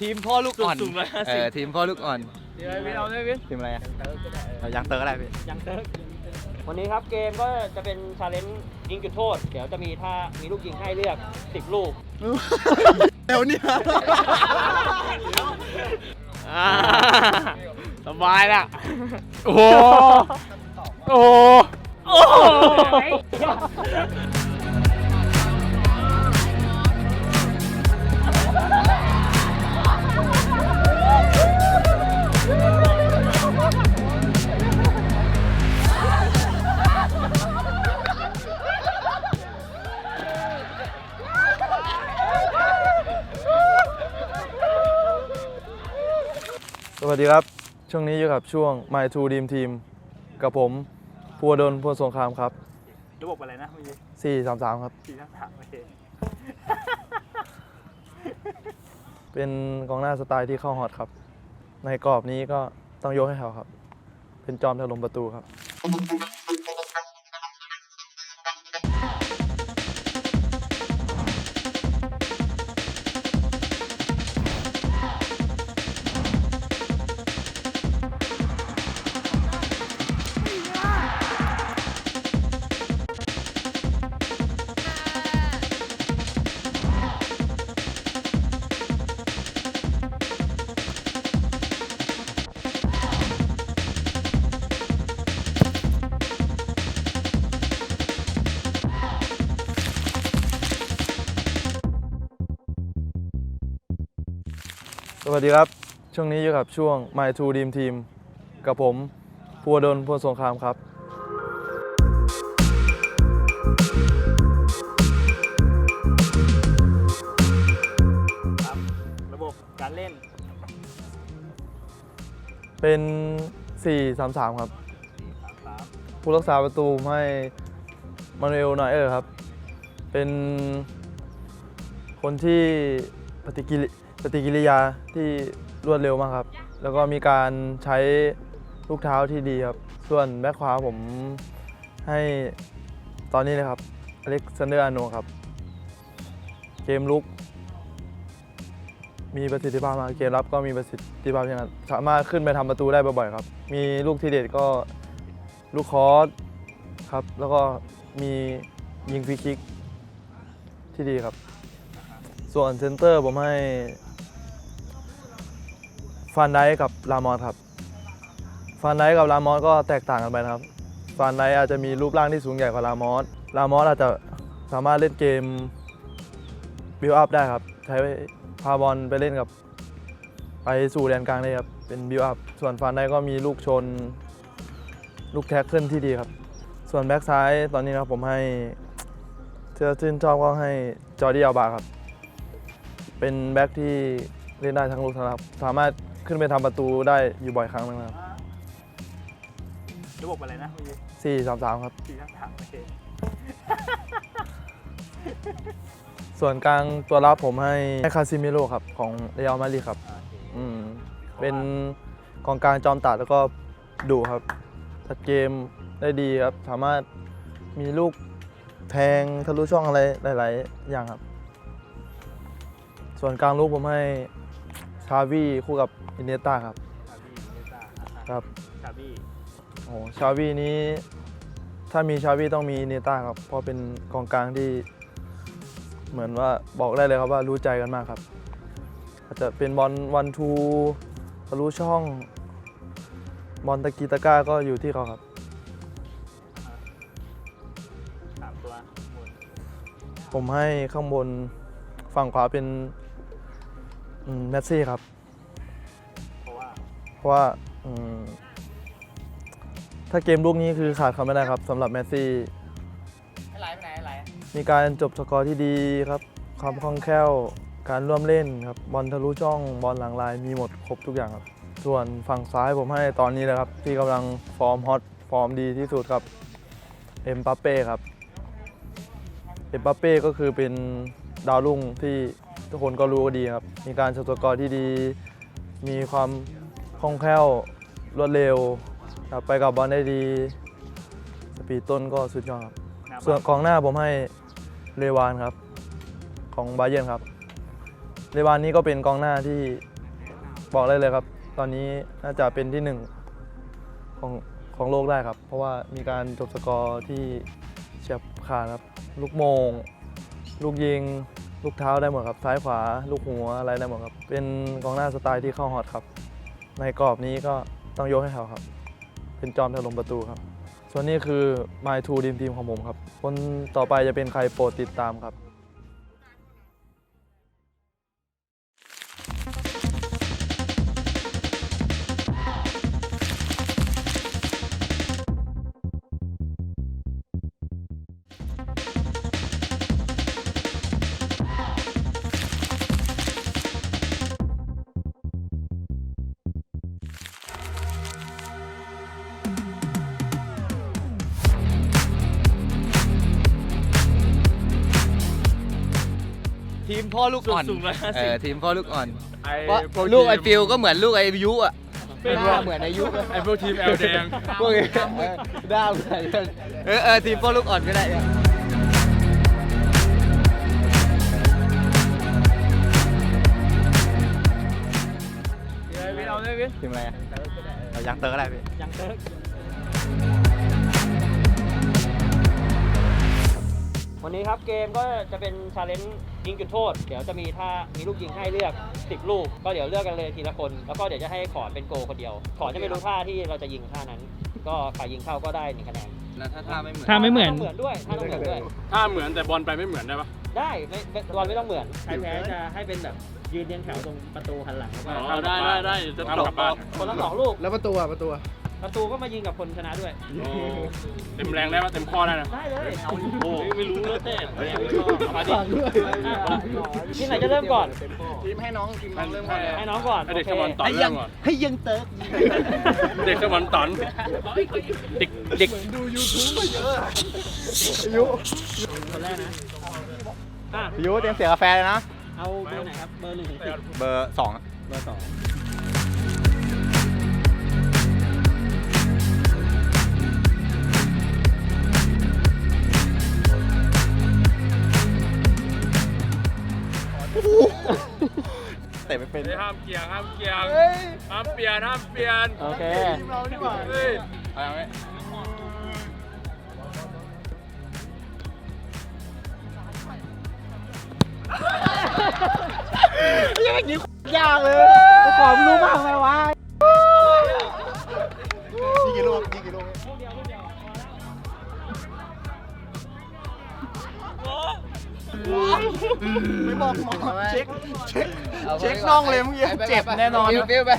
ทีมพ่อลูกอ่อนสูงร้อยห้าเอสิบอทีมพ่อลูกอ่อนเดี๋ยววินเอาเลยวินทีมอะไรอะเอายังเตอร์ก็ได้พี่ยังเติร์กวันนี้ครับเกมก็จะเป็นชาเลนจ์ยิงจุดโทษ เดี๋ยวจะมีถ้ามีลูกยิงให้เลือก 10 ลูก เดี๋ยวเนี่ยสบายละโอ้โหโอ้โห โอ้โห วัสดีครับ ช่วงนี้อยู่กับช่วง My Two Dream Team กับผมพัวดลพัวสงครามครับ ระบบอะไรนะเมื่อกี้433 ครับ สี่ทั้งสามโอเคเป็นกองหน้าสไตล์ที่เข้าฮอตครับ ในกรอบนี้ก็ต้องยกให้เขาครับ เป็นจอมถล่มประตูครับส วัสดีครับ ช่วงนี้อยู่กับช่วง My Two Dream Team กับผมพัวดลพัวสงครามครับ ครับระบบการเล่นเป็น 433 ครับสามผู้รักษาประตูผมให้มานูเอลนอยเออร์ครับ เป็นคนที่ปฏิกิริ ปฏิกิริยาที่รวดเร็วมากครับ แล้วก็มีการใช้ลูกเท้าที่ดีครับ ส่วนแบ็คขวาผมให้ตอนนี้เลยครับอเล็กซานเดอร์อาโนครับ เกมลุก มีประสิทธิภาพมากเกมรับก็มีประสิทธิภาพอย่างนั้นสามารถขึ้นไปทำประตูได้บ่อยๆครับ มีลูกทีเด็ดก็ลูกคอสครับ แล้วก็มียิงฟรีคิกที่ดีครับ ส่วนเซนเตอร์ผมให้ ฟานไดกับลามอสครับ ฟานไดกับลามอสก็แตกต่างกันไปนะครับ ฟานไดอาจจะมีรูปร่างที่สูงใหญ่กว่าลามอสลามอสอาจจะสามารถเล่นเกมบิวอัพได้ครับ ใช้พาบอลไปเล่นกับ ไปสู่แดนกลางได้ครับ เป็นบิวอัพ ส่วนฟานไดก็มีลูกชน ลูกแท็กขึ้นที่ดีครับ ส่วนแบ็กซ้ายตอนนี้นะครับผมให้เทอร์ซินชอบก็ให้จอร์ดี้อัลบาครับ เป็นแบ็กที่เล่นได้ทั้งลูกทั้งรับ สามารถ ขึ้นไปทำประตูได้อยู่บ่อยครั้งนะครับระบบอะไรนะเมื่อกี้สี่สามสามครับ สี่ทั้งสามโอเคส่วนกลางตัวรับผมให้ให้คาซิมิโร่ครับ ของเรอัลมาดริดครับโอเคอืม เป็นกองกลางจอมตัดแล้วก็ดุครับตัดเกมได้ดีครับ สามารถมีลูกแทงทะลุช่องอะไรหลาย ๆ อย่างครับ ส่วนกลางลูกผมให้ ชาวีคู่กับอินเนต้าครับ ชาบี้เนต้าอะครับ ชาบี้โอ้โหชาวีนี้ ถ้ามีชาวีต้องมีอินเนต้าครับ เพราะเป็นกองกลางที่ เหมือนว่าบอกได้เลยครับว่ารู้ใจกันมากครับ อาจจะเป็นบอลวันทูทะลุช่อง บอลตะกีตะก้าก็อยู่ที่เขาครับ สามตัวหมดผมให้ข้างบนฝั่งขวาเป็น อืมแมสซี่ครับ เพราะว่าเพราะว่าอืมถ้าเกมลูกนี้คือขาดเขาไม่ได้ครับสำหรับแมสซี่ไหลไปไหนไหลมีการจบสกอร์ที่ดีครับ ความคล่องแคล่ว การร่วมเล่นครับ บอลทะลุช่อง บอลหลังลาย มีหมดครบทุกอย่างครับ ส่วนฝั่งซ้ายผมให้ตอนนี้เลยครับ ที่กำลังฟอร์มฮอต ฟอร์มดีที่สุดครับ เอ็มปัปเป้ครับ เอ็มปัปเป้ก็คือเป็นดาวรุ่งที่ ทุกคนก็รู้ก็ดีครับ มีการจบสกอร์ที่ดี มีความคล่องแคล่วรวดเร็วครับไปกับบอลได้ดี สปีดต้นก็สุดยอดครับ ส่วนกองหน้าผมให้เลวานครับ ของบาเยร์นครับเรวานนี้ก็เป็นกองหน้าที่บอกได้เลยครับ ตอนนี้น่าจะเป็นที่หนึ่งของของโลกได้ครับ เพราะว่ามีการจบสกอร์ที่เฉียบขาดครับ ลูกโมง ลูกยิง ลูกเท้าได้หมดครับซ้ายขวาลูกหัวอะไรได้หมดครับ เป็นกองหน้าสไตล์ที่เข้าฮอตครับ ในกรอบนี้ก็ต้องยกให้เขาครับ เป็นจอมถล่มประตูครับ ส่วนนี้คือ My Two Dream Team ของผมครับ คนต่อไปจะเป็นใครโปรดติดตามครับ ลูกอ่อนสูงร้อยห้าเอสิบอทีมพ่อลูกอ่อนไอ้เพราะลูกไอฟิลก็เหมือนลูกไอยุอะเป็นหน้าเหมือนไอยุไอ้พวกทีมแอลแดง พวกนี้เออหน้าเหมือนกันเออเออทีมพ่อลูกอ่อนก็ได้อะเอาเลยวินทีมอะไรอะเรายังเติร์กอะไรพี่ ยังเติร์กวันนี้ครับเกมก็จะเป็นชาเลนจ์ ยิงจุดโทษ เดี๋ยวจะมีถ้ามีลูกยิงให้เลือก 10 ลูก ก็เดี๋ยวเลือกกันเลยทีละคน แล้วก็เดี๋ยวจะให้ขอดเป็นโกลคนเดียว ขอดจะไม่รู้ท่าที่เราจะยิงท่านั้น ก็ใครยิงเข้าก็ได้หนึ่งคะแนนแล้วถ้าท่าไม่เหมือน ถ้าไม่เหมือนต้องเหมือนด้วยท่าต้องเหมือนด้วย ถ้าเหมือนแต่บอลไปไม่เหมือนได้ปะได้ไม่ไม่บอลไม่ต้องเหมือน ใครแพ้จะให้เป็นแบบยืนเรียงแถวตรงประตูหันหลังแล้วก็อ๋อได้ได้ได้จะทำกลับบ้านคนละสองลูก แล้วประตูอะประตู ประตูก็มายิงกับคนชนะด้วย โอ้เต็มแรงได้ปะเต็มข้อได้นะได้เลยโอ้ไม่รู้แล้วแต่เอามาดิที่ไหนจะเริ่มก่อนทีมให้น้องทีมน้องเริ่มก่อนให้น้องก่อนให้เด็กโอสเคมอนตอนเริ่มก่อนให้ยังเติร์กเด็กสมอนตอนเด็กเด็กคนแรกนะอะยูเตรียมเสียกาแฟเลยนะเอาเบอร์ไหนครับเบอร์หนึ่งถึงสิบเบอร์สองเบอร์สองะไม่เป็นห้ามเกียงห้ามเกียงห้ามเปลี่ยนห้ามเปลี่ยนโอเคเฮ้ยอะไรไหมความรู้มากไหมวะยิงกี่ลูกยิงกี่ลูกไม่บอกหมอเช็คเช็ค เช็คน่องเลยเมื่อกี้เจ็บแน่นอน ฟิลฟิลไป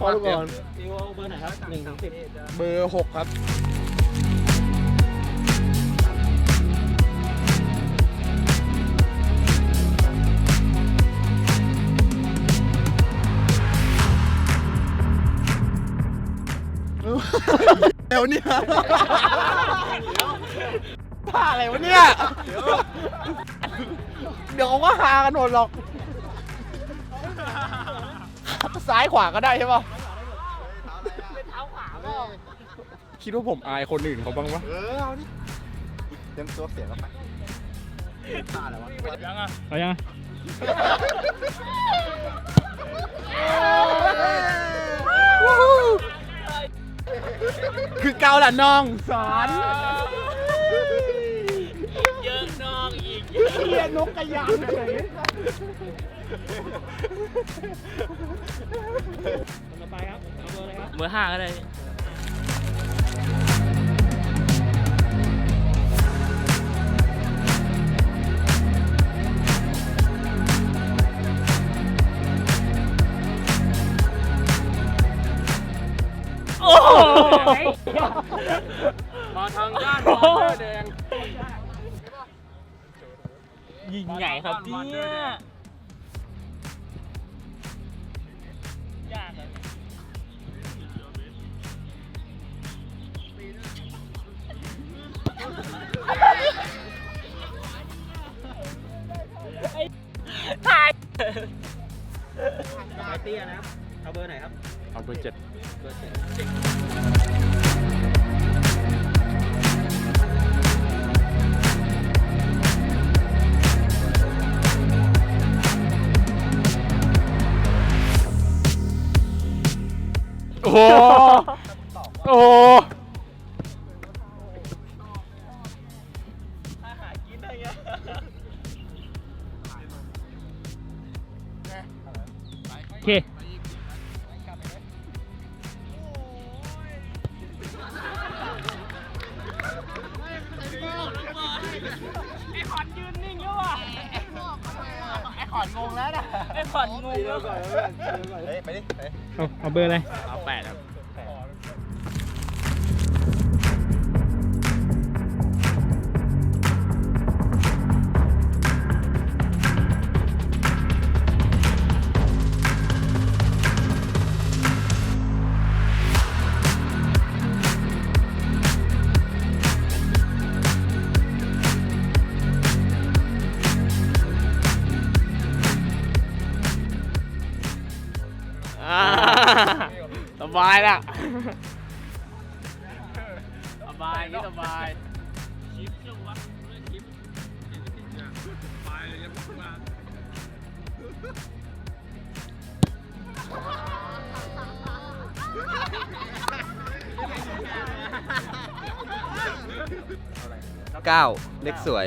พอลูกอ่อนฟิวเอาเบอร์ไหนครับหนึ่งถึงสิบเบอร์หกครับเร็วเนี่ยผ้าอะไรวะเนี่ย เดี๋ยวเขาก็หากันหมดหรอก ซ้ายขวาก็ได้ใช่ป่ะคิดว่าผมอายคนอื่นเขาบ้างปะเออเอาดิเต็มตัวเสียแล้วไปผ้าอะไรวะยังอะเอายังคือเกาละน้องสอนเยอะน้องอีกเฮียนกกระยางเลย คนต่อไปครับเอาเบอร์อะไรครับเบอร์ห้าก็ได้ โอ้โหมาทางด้านบอลเสื้อแดง ยิงใหญ่ครับเนี่ยย ไปเตี้ยนะครับ เอาเบอร์ไหนครับ เอาเบอร์เจ็ดเบอร์เจ็ดโอ้โห สบายละสบายนี่สบายเก้าเล็กสวย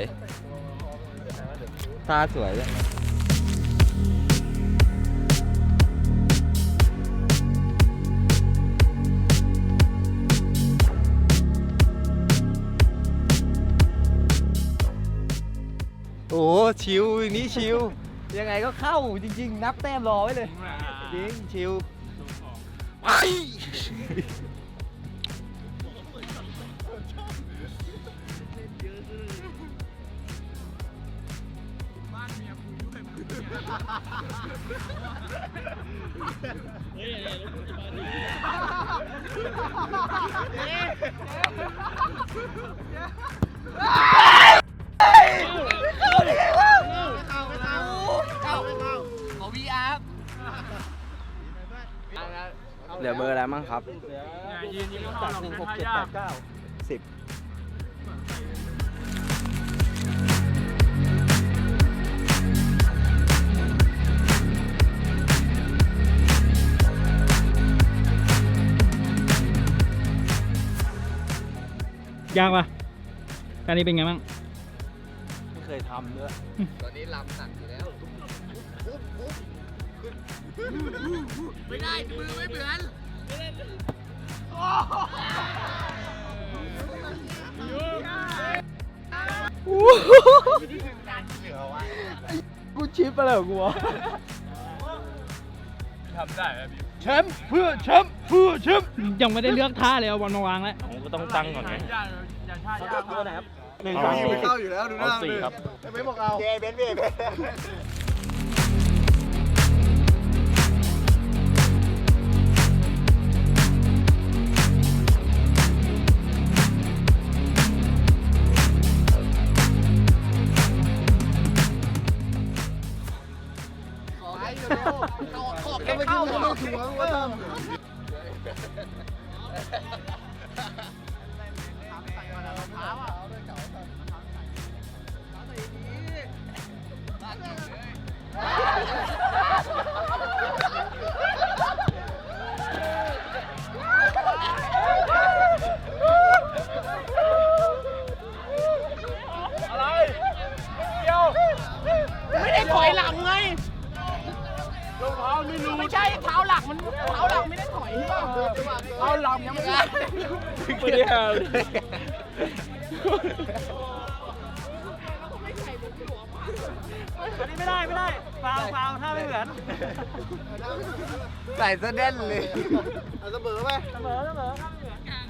ตาสวยเลย ชิวอย่างนี้ชิว ยังไงก็เข้าจริง ๆ นับแต้มรอไว้เลย จริงชิวไป ครับยืนยิ้มเข้าหนึ่งหกเจ็ดแปดเก้าสิบยากปะการนี้เป็นไงบ้าง ไม่เคยทำด้วย ตอนนี้ลำหนักอยู่แล้ว ไม่ได้ มือไม่เหมือน กูชิปอะไรของกูวะทำได้ไหมพี่แชมป์เพื่อแชมป์เพื่อแชมป์ยังไม่ได้เลือกท่าเลยเอาบอลมาวางแล้วผมก็ต้องตั้งก่อนไงหนึ่งพี่ไม่เข้าอยู่แล้วดูหเอาน้าสี่ครับไม่บอกเอาเจเบนพี่เบน ก็ไม่เข้ มันเท้าหลังไม่ได้ถอยใช่ป่ะเท้าหลังยังไม่ได้ไม่ได้เอาไม่ได้ไม่ได้ฟาวฟาวท่าไม่เหมือนใส่ซะแน่นเลยเอาเสมอไหม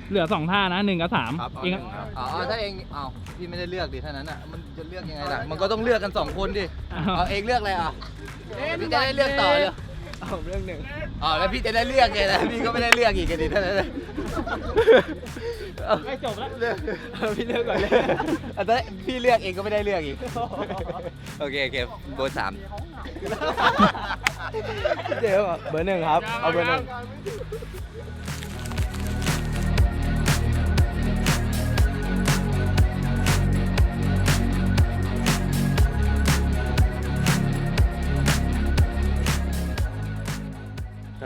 เหลือสองท่านะหนึ่งกับสามครับเองอ๋อถ้าเองอ้าวพี่ไม่ได้เลือกดิท่านั้นอะมันจะเลือกยังไงล่ะมันก็ต้องเลือกกันสองคนดิเอาเองเลือกอะไรอะพี่จะได้เลือกต่อเลยเอาเรื่องหนึ่ง อ๋อแล้วพี่จะได้เลือกไงนะพี่ก็ไม่ได้เลือกอีกกันดิท่านั้นไม่จบแล้วเอาพี่เลือกก่อนเลยเอาแต่พี่เลือกเองก็ไม่ได้เลือกอีก โอเคโอเคเบอร์สามเดี๋ยวเบอร์หนึ่งครับ เอาเบอร์หนึ่ง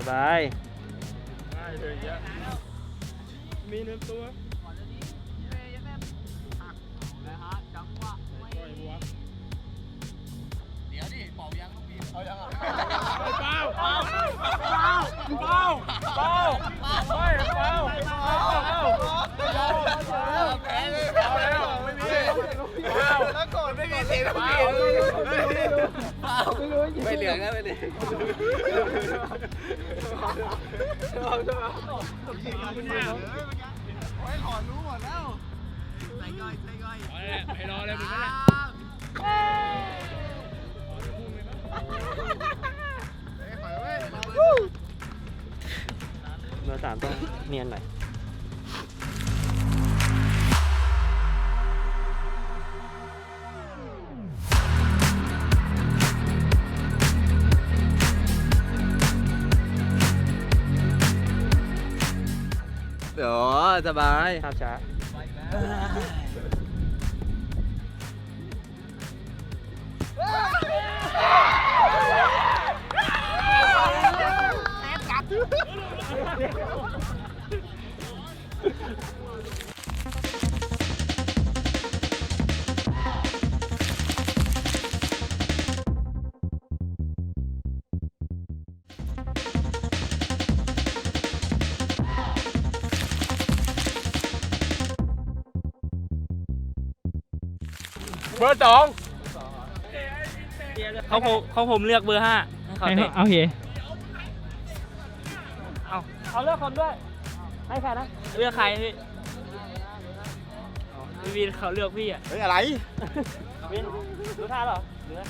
บายง่ายเลยยะเตรียมตัวปล่อยหัวเดี๋ยวดิเป่ายังต้องมีเอายังอะเป้าเป้าเป้าเป้าเป้าเฮ้ยเป้าเป้าเป้าแพ้เลยเอา แล้วก่อนไม่มีเสียงต้องมีไม่เหลืองนะไม่เหลืองไปรอเลยมึงนั่นแหละเบอร์สามต้องเนียนหน่อย สบาย ภาพช้า เบอร์สองเขาผมเขาผมเลือกเบอร์ห้าให้เขาเตะโอเคเอาเขาเลือกคนด้วย ให้ใครนะ เลือกใครพี่อ๋อพี่วินเขาเลือกพี่อะเฮ้ยอะไรวินรู้ท่าเหรอหรือ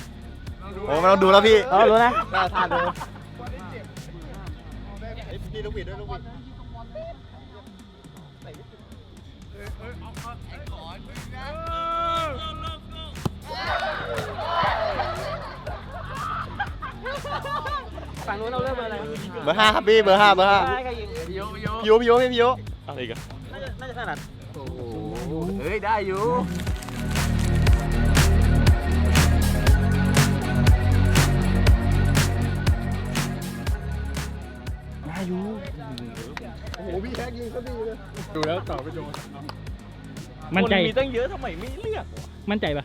โอ้ไม่ต้องดูแล้วพี่เออรู้นะหน้าท่าเดิมพี่ลูกบิดด้วยลูกบิด ฝั่งนู้นเราเลือกเบอร์อะไรเบอร์ห้าครับพี่ เบอร์ห้าเบอร์ห้าให้ใครยิงพี่โยพี่โยพี่โยอะไรกันน่าจะน่าจะถนัดเฮ้ย ได้อยู่ดูแล้วต่อไม่โดนมั่นใจมีตั้งเยอะทำไมไม่เลือก มั่นใจปะ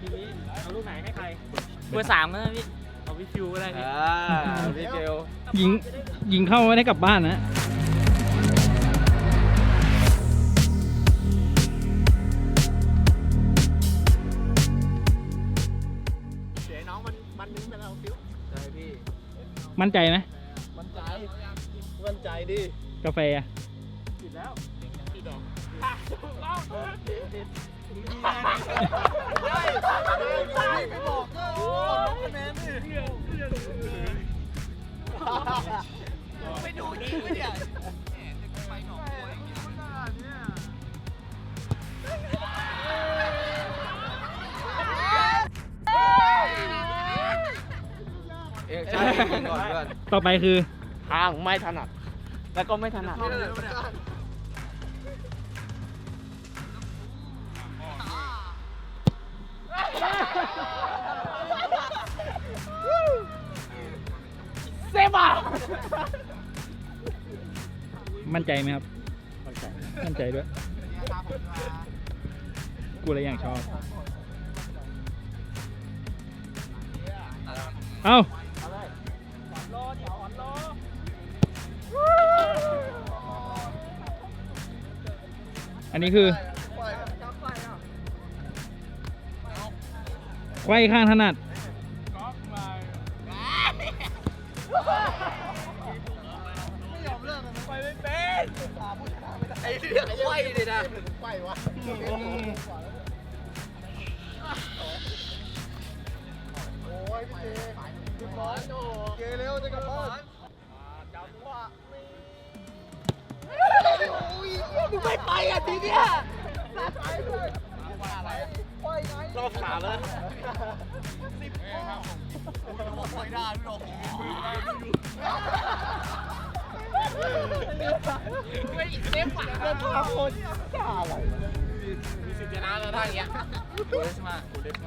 พี่วิเอาลูกไหนให้ใคร เบอร์สามก็ได้พี่ เอาพี่ฟิวก็ได้พี่ อ่าพี่เกล ยิงยิงเข้าไม่ได้กลับบ้านนะ มั่นใจไหมมั่นใจ มั่นใจดิกาแฟอะไม่บอกก็โอ้ลง ต่อไปคือ ทางไม่ถนัด แล้วก็ไม่ถนัดมั่นใจไหมครับ มั่นใจ มั่นใจด้วย กูเลยอย่างชอบ เอา อันนี้คือไขว้ข้างถนัดไอ้เรื่องไขว้เลยนะเกเร็วจะกลับบ้าน อะทีเนี้ยรอบขามแล้วไม่เล็บปากเลยพาคนอะไรมีสิทธิ์ชนะแล้วท่าอย่างเงี้ยกูเล็กมากกูเล็กม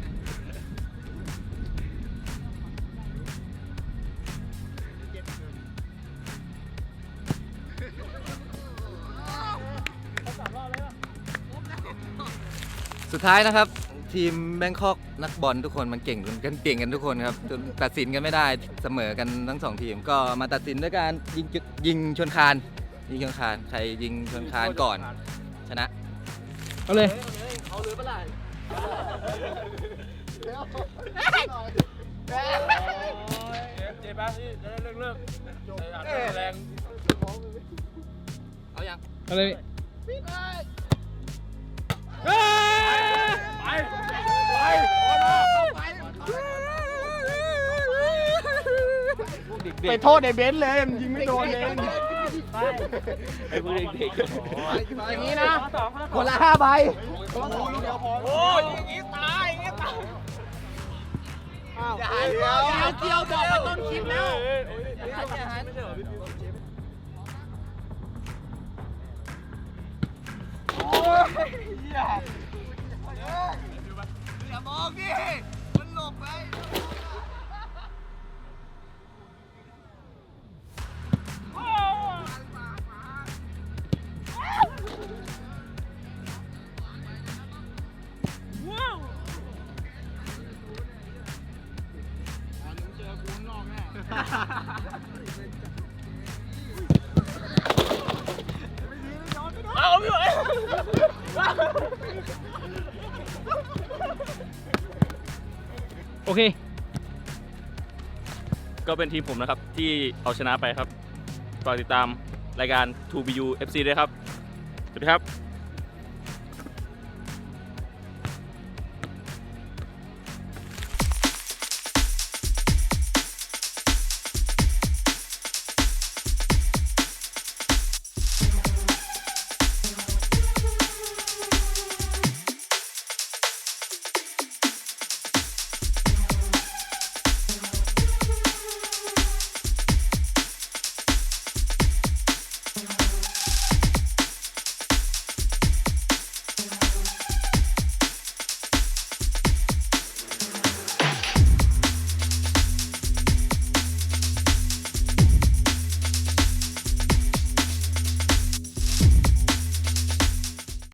ท้ายนะครับ ทีมแบงคอกนักบอลทุกคนมันเก่งกันเก่งกันทุกคนครับจนตัดสินกันไม่ได้เสมอกันทั้งสองทีม ก็มาตัดสินด้วยการยิงจุดยิงชนคานยิงชนคานใครยิงชนคานก่อน ชนะ เอาเลยเจ๊บ้าที่จะได้เลิกเลิกแรงเอายัง เอาเลยเอ้ยไปโทษในเบนซ์เลยมันยิงไม่โดนเองไอ้พวกเด็กอย่างนี้นะคนละห้าใบโอ้ยอย่างงี้ตายอย่างงี้ตายอย่าเดียวอย่าเกี่ยวบอกไปต้นคลิปแล้ว อย่ามองดิมันหลบไป ก็เป็นทีมผมนะครับ ที่เอาชนะไปครับฝากติดตามรายการ 2BU FC ด้วยครับ สวัสดีครับ